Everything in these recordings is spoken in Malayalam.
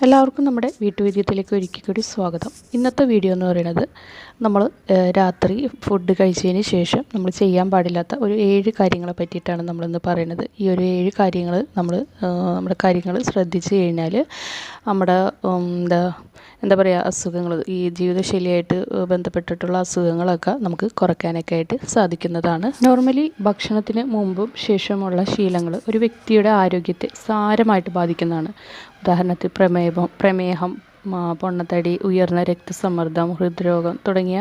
എല്ലാവർക്കും നമ്മുടെ വീട്ടുവൈദ്യത്തിലേക്ക് ഒരിക്കൽ കൂടി സ്വാഗതം. ഇന്നത്തെ വീഡിയോ എന്ന് പറയുന്നത് നമ്മൾ രാത്രി ഫുഡ് കഴിച്ചതിന് ശേഷം നമ്മൾ ചെയ്യാൻ പാടില്ലാത്ത ഒരു ഏഴ് കാര്യങ്ങളെ പറ്റിയിട്ടാണ് നമ്മളിന്ന് പറയുന്നത്. ഈ ഒരു ഏഴ് കാര്യങ്ങൾ നമ്മൾ നമ്മുടെ കാര്യങ്ങൾ ശ്രദ്ധിച്ചു കഴിഞ്ഞാൽ നമ്മുടെ എന്താ എന്താ പറയുക അസുഖങ്ങൾ ഈ ജീവിതശൈലിയായിട്ട് ബന്ധപ്പെട്ടിട്ടുള്ള അസുഖങ്ങളൊക്കെ നമുക്ക് കുറയ്ക്കാനൊക്കെ ആയിട്ട് സാധിക്കുന്നതാണ്. നോർമലി ഭക്ഷണത്തിന് മുമ്പും ശേഷമുള്ള ശീലങ്ങൾ ഒരു വ്യക്തിയുടെ ആരോഗ്യത്തെ സാരമായിട്ട് ബാധിക്കുന്നതാണ്. ഉദാഹരണത്തിന് പ്രമേഹം പ്രമേഹം പൊണ്ണത്തടി ഉയർന്ന രക്തസമ്മർദ്ദം ഹൃദ്രോഗം തുടങ്ങിയ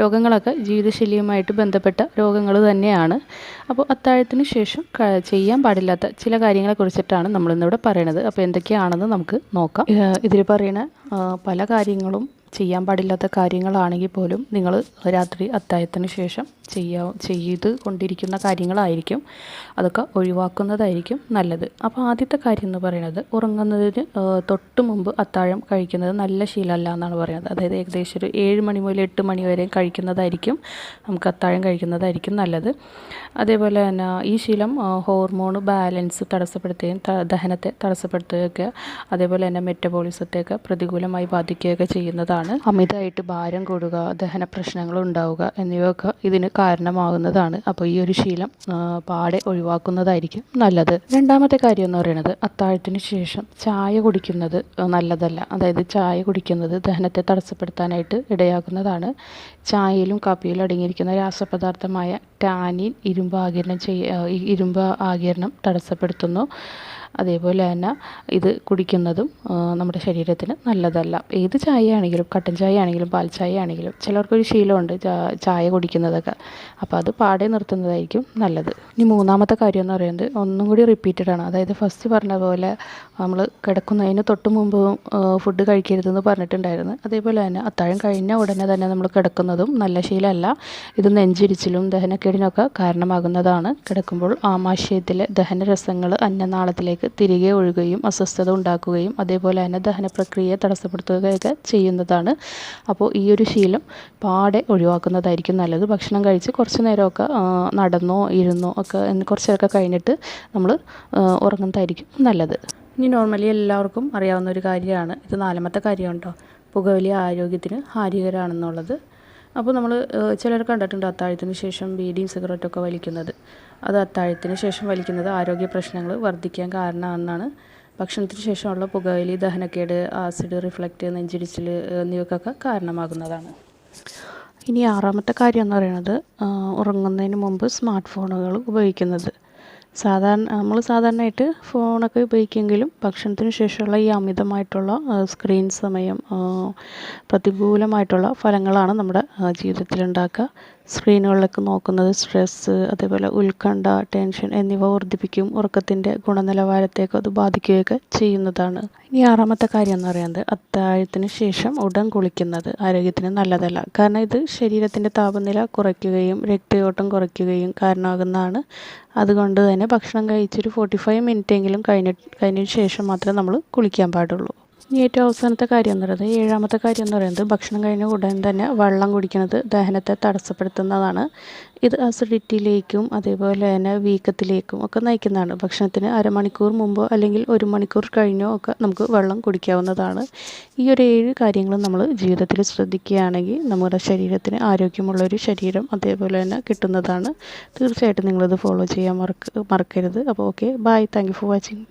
രോഗങ്ങളൊക്കെ ജീവിതശൈലിയുമായിട്ട് ബന്ധപ്പെട്ട രോഗങ്ങൾ തന്നെയാണ്. അപ്പോൾ അത്താഴത്തിന് ശേഷം ചെയ്യാൻ പാടില്ലാത്ത ചില കാര്യങ്ങളെ കുറിച്ചിട്ടാണ് നമ്മളിന്നിവിടെ പറയണത്. അപ്പോൾ എന്തൊക്കെയാണെന്ന് നമുക്ക് നോക്കാം. ഇതിൽ പറയുന്ന പല കാര്യങ്ങളും ചെയ്യാൻ പാടില്ലാത്ത കാര്യങ്ങളാണെങ്കിൽ പോലും നിങ്ങൾ രാത്രി അത്താഴത്തിന് ശേഷം ചെയ്യാ ചെയ്ത് കൊണ്ടിരിക്കുന്ന കാര്യങ്ങളായിരിക്കും. അതൊക്കെ ഒഴിവാക്കുന്നതായിരിക്കും നല്ലത്. അപ്പോൾ ആദ്യത്തെ കാര്യം എന്ന് പറയുന്നത് ഉറങ്ങുന്നതിന് തൊട്ട് മുമ്പ് അത്താഴം കഴിക്കുന്നത് നല്ല ശീലമല്ല എന്നാണ് പറയുന്നത്. അതായത് ഏകദേശം ഒരു ഏഴ് മണി മുതൽ എട്ട് മണി വരെ കഴിക്കുന്നതായിരിക്കും നമുക്ക് അത്താഴം കഴിക്കുന്നതായിരിക്കും നല്ലത്. അതേപോലെ തന്നെ ഈ ശീലം ഹോർമോൺ ബാലൻസ് തടസ്സപ്പെടുത്തുകയും ദഹനത്തെ തടസ്സപ്പെടുത്തുകയൊക്കെ അതേപോലെ തന്നെ മെറ്റബോളിസത്തെയൊക്കെ പ്രതികൂലമായി ബാധിക്കുകയൊക്കെ ചെയ്യുന്നതാണ്. അമിതമായിട്ട് ഭാരം കൂടുക ദഹന പ്രശ്നങ്ങൾ ഉണ്ടാവുക എന്നിവയൊക്കെ ഇതിന് കാരണമാകുന്നതാണ്. അപ്പോൾ ഈ ഒരു ശീലം പാടെ ഒഴിവാക്കുന്നതായിരിക്കും നല്ലത്. രണ്ടാമത്തെ കാര്യം എന്ന് പറയുന്നത് അത്താഴത്തിന് ശേഷം ചായ കുടിക്കുന്നത് നല്ലതല്ല. അതായത് ചായ കുടിക്കുന്നത് ദഹനത്തെ തടസ്സപ്പെടുത്താനായിട്ട് ഇടയാക്കുന്നതാണ്. ചായയിലും കാപ്പിയിലും അടങ്ങിയിരിക്കുന്ന രാസപദാർത്ഥമായ ടാനിൻ ഇരുമ്പ് ആകിരണം ചെയ്യ ഇരുമ്പ് ആകിരണം തടസ്സപ്പെടുത്തുന്നു. അതേപോലെ തന്നെ ഇത് കുടിക്കുന്നതും നമ്മുടെ ശരീരത്തിന് നല്ലതല്ല. ഏത് ചായ ആണെങ്കിലും കട്ടൻ ചായ ആണെങ്കിലും പാൽ ചായ ആണെങ്കിലും ചിലർക്കൊരു ശീലമുണ്ട് ചായ കുടിക്കുന്നതൊക്കെ. അപ്പോൾ അത് പാടെ നിർത്തുന്നതായിരിക്കും നല്ലത്. ഇനി മൂന്നാമത്തെ കാര്യം എന്ന് പറയുന്നത് ഒന്നും കൂടി റിപ്പീറ്റഡ് ആണ്. അതായത് ഫസ്റ്റ് പറഞ്ഞ പോലെ നമ്മൾ കിടക്കുന്നതിന് തൊട്ട് മുമ്പ് ഫുഡ് കഴിക്കരുതെന്ന് പറഞ്ഞിട്ടുണ്ടായിരുന്നു. അതേപോലെ തന്നെ അത്താഴം കഴിഞ്ഞ ഉടനെ തന്നെ നമ്മൾ കിടക്കുന്നതും നല്ല ശീലമല്ല. ഇത് നെഞ്ചിരിച്ചിലും ദഹനക്കേടിനൊക്കെ കാരണമാകുന്നതാണ്. കിടക്കുമ്പോൾ ആമാശയത്തിലെ ദഹനരസങ്ങൾ അന്നനാളത്തിലേക്ക് തിരികെ ഒഴുകുകയും അസ്വസ്ഥത ഉണ്ടാക്കുകയും അതേപോലെ തന്നെ ദഹന പ്രക്രിയയെ തടസ്സപ്പെടുത്തുകയൊക്കെ ചെയ്യുന്നതാണ്. അപ്പോൾ ഈ ഒരു ശീലം പാടെ ഒഴിവാക്കുന്നതായിരിക്കും നല്ലത്. ഭക്ഷണം കഴിച്ച് കുറച്ച് നേരമൊക്കെ നടന്നോ ഇരുന്നോ ഒക്കെ കുറച്ചൊക്കെ കഴിഞ്ഞിട്ട് നമ്മൾ ഉറങ്ങുന്നതായിരിക്കും നല്ലത്. ഇനി നോർമലി എല്ലാവർക്കും അറിയാവുന്ന ഒരു കാര്യമാണ്. ഇത് നാലാമത്തെ കാര്യം കേട്ടോ പുകവലി ആരോഗ്യത്തിന് ഹാനികരമാണെന്നുള്ളത്. അപ്പോൾ നമ്മൾ ചിലർ കണ്ടിട്ടുണ്ട് അത്താഴത്തിന് ശേഷം ബീഡിയും സിഗരറ്റൊക്കെ വലിക്കുന്നത്. അത് അത്താഴത്തിന് ശേഷം വലിക്കുന്നത് ആരോഗ്യ പ്രശ്നങ്ങൾ വർദ്ധിക്കാൻ കാരണമാണെന്നാണ്. ഭക്ഷണത്തിന് ശേഷമുള്ള പുകവലി ദഹനക്കേട് ആസിഡ് റിഫ്ലക്റ്റ് നെഞ്ചിടിച്ചിൽ എന്നിവയ്ക്കൊക്കെ കാരണമാകുന്നതാണ്. ഇനി ആറാമത്തെ കാര്യം എന്ന് പറയുന്നത് ഉറങ്ങുന്നതിന് മുമ്പ് സ്മാർട്ട് ഫോണുകൾ ഉപയോഗിക്കുന്നത്. സാധാരണ നമ്മൾ സാധാരണയായിട്ട് ഫോണൊക്കെ ഉപയോഗിക്കുമെങ്കിലും ഭക്ഷണത്തിന് ശേഷമുള്ള ഈ അമിതമായിട്ടുള്ള സ്ക്രീൻ സമയം പ്രതികൂലമായിട്ടുള്ള ഫലങ്ങളാണ് നമ്മുടെ ജീവിതത്തിൽ ജീവിതത്തിലുണ്ടാക്കുക. സ്ക്രീനുകളിലൊക്കെ നോക്കുന്നത് സ്ട്രെസ്സ് അതേപോലെ ഉത്കണ്ഠ ടെൻഷൻ എന്നിവ വർദ്ധിപ്പിക്കും. ഉറക്കത്തിന്റെ ഗുണനിലവാരത്തേക്ക് അത് ബാധിക്കുകയൊക്കെ ചെയ്യുന്നതാണ്. ഇനി ആറാമത്തെ കാര്യം എന്ന് പറയുന്നത് അത്താഴത്തിന് ശേഷം ഉടൻ കുളിക്കുന്നത് ആരോഗ്യത്തിന് നല്ലതല്ല. കാരണം ഇത് ശരീരത്തിന്റെ താപനില കുറയ്ക്കുകയും രക്തയോട്ടം കുറയ്ക്കുകയും കാരണമാകുന്നതാണ്. അതുകൊണ്ട് തന്നെ ഭക്ഷണം കഴിച്ചൊരു ഫോർട്ടി ഫൈവ് മിനിറ്റ് എങ്കിലും കഴിഞ്ഞ കഴിഞ്ഞതിന് ശേഷം മാത്രമേ നമ്മൾ കുളിക്കാൻ പാടുള്ളൂ. ഏറ്റവും അവസാനത്തെ കാര്യം എന്ന് പറയുന്നത് ഏഴാമത്തെ കാര്യം എന്ന് പറയുന്നത് ഭക്ഷണം കഴിഞ്ഞ ഉടൻ തന്നെ വെള്ളം കുടിക്കുന്നത് ദഹനത്തെ തടസ്സപ്പെടുത്തുന്നതാണ്. ഇത് അസിഡിറ്റിയിലേക്കും അതേപോലെ തന്നെ വീക്കത്തിലേക്കും ഒക്കെ നയിക്കുന്നതാണ്. ഭക്ഷണത്തിന് അരമണിക്കൂർ മുമ്പോ അല്ലെങ്കിൽ ഒരു മണിക്കൂർ കഴിഞ്ഞോ ഒക്കെ നമുക്ക് വെള്ളം കുടിക്കാവുന്നതാണ്. ഈ ഒരു ഏഴ് കാര്യങ്ങളും നമ്മൾ ജീവിതത്തിൽ ശ്രദ്ധിക്കുകയാണെങ്കിൽ നമ്മുടെ ശരീരത്തിന് ആരോഗ്യമുള്ളൊരു ശരീരം അതേപോലെ തന്നെ കിട്ടുന്നതാണ്. തീർച്ചയായിട്ടും നിങ്ങളിത് ഫോളോ ചെയ്യാൻ മറക്ക മറക്കരുത്. അപ്പോൾ okay bye thank for watching